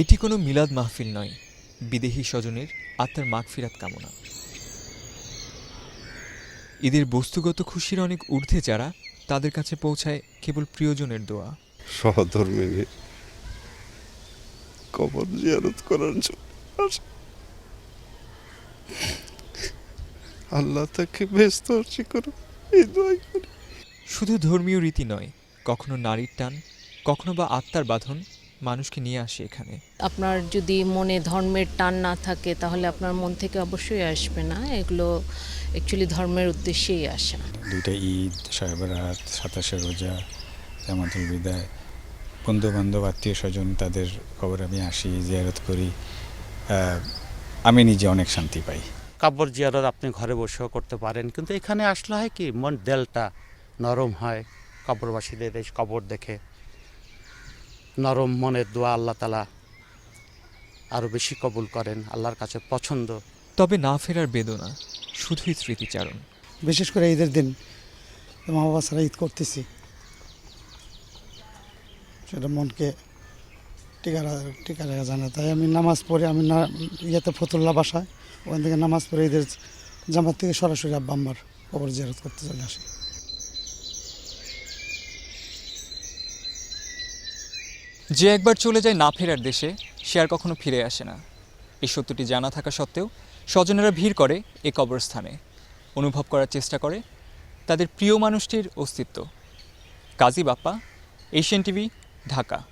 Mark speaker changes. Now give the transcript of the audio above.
Speaker 1: এটি কোনো মিলাদ মাহফিল নয়। বিদেহী স্বজনের আত্মার মাগফিরাত কামনা। ঈদের বস্তুগত খুশির অনেক ঊর্ধ্বে যারা তাদের কাছে পৌঁছায় কেবল প্রিয়জনের দোয়া।
Speaker 2: সহধর্মিনী কবর জিয়ারত করার জন্য আল্লাহ তাকে ব্যস্ত করো এই দোয়াই করি।
Speaker 1: শুধু ধর্মীয় রীতি নয় কখনো নারীর টান কখনো বা আত্মার বাঁধন মানুষকে নিয়ে আসে এখানে।
Speaker 3: আপনার যদি মনে ধর্মের টান না থাকে তাহলে আপনার মন থেকে অবশ্যই আসবে না। এগুলো অ্যাকচুয়ালি ধর্মের উদ্দেশ্যেই আসে।
Speaker 4: দুইটা ঈদ সাহেবরাত সাতাশে রোজা জামাতুল বিদায়। বন্ধু বান্ধব আত্মীয় স্বজন তাদের খবর আমি আসি জিয়ারত করি। আমি নিজে অনেক শান্তি পাই।
Speaker 5: কাব্বর জিয়ারত আপনি ঘরে বসেও করতে পারেন। কিন্তু এখানে আসলে হয় কি মন দেলটা নরম হয়। কবরবাসীদের এই কবর দেখে নরম মনের দোয়া আল্লাহ তালা আরও বেশি কবুল করেন আল্লাহর কাছে পছন্দ।
Speaker 1: তবে না ফেরার বেদনা শুধুই স্মৃতিচারণ।
Speaker 6: বিশেষ করে ঈদের দিন মা বাবা ছাড়া ঈদ করতেছি। সেটা মনকে টিকা টিকা রাখা তাই আমি নামাজ পড়ে আমি না ইয়েতে ফতুল্লা বাসায় ওখান থেকে নামাজ পড়ে ঈদের জামাত থেকে সরাসরি আব্বা আম্মার কবর জিয়ারত করতে চলে আসি।
Speaker 1: যে একবার চলে যায় না ফেরার দেশে, সে আর কখনো ফিরে আসে না। এই সত্যটি জানা থাকা সত্ত্বেও স্বজনেরা ভিড় করে এ কবরস্থানে, অনুভব করার চেষ্টা করে তাদের প্রিয় মানুষটির অস্তিত্ব। Kazi Bappa, Asian TV, Dhaka.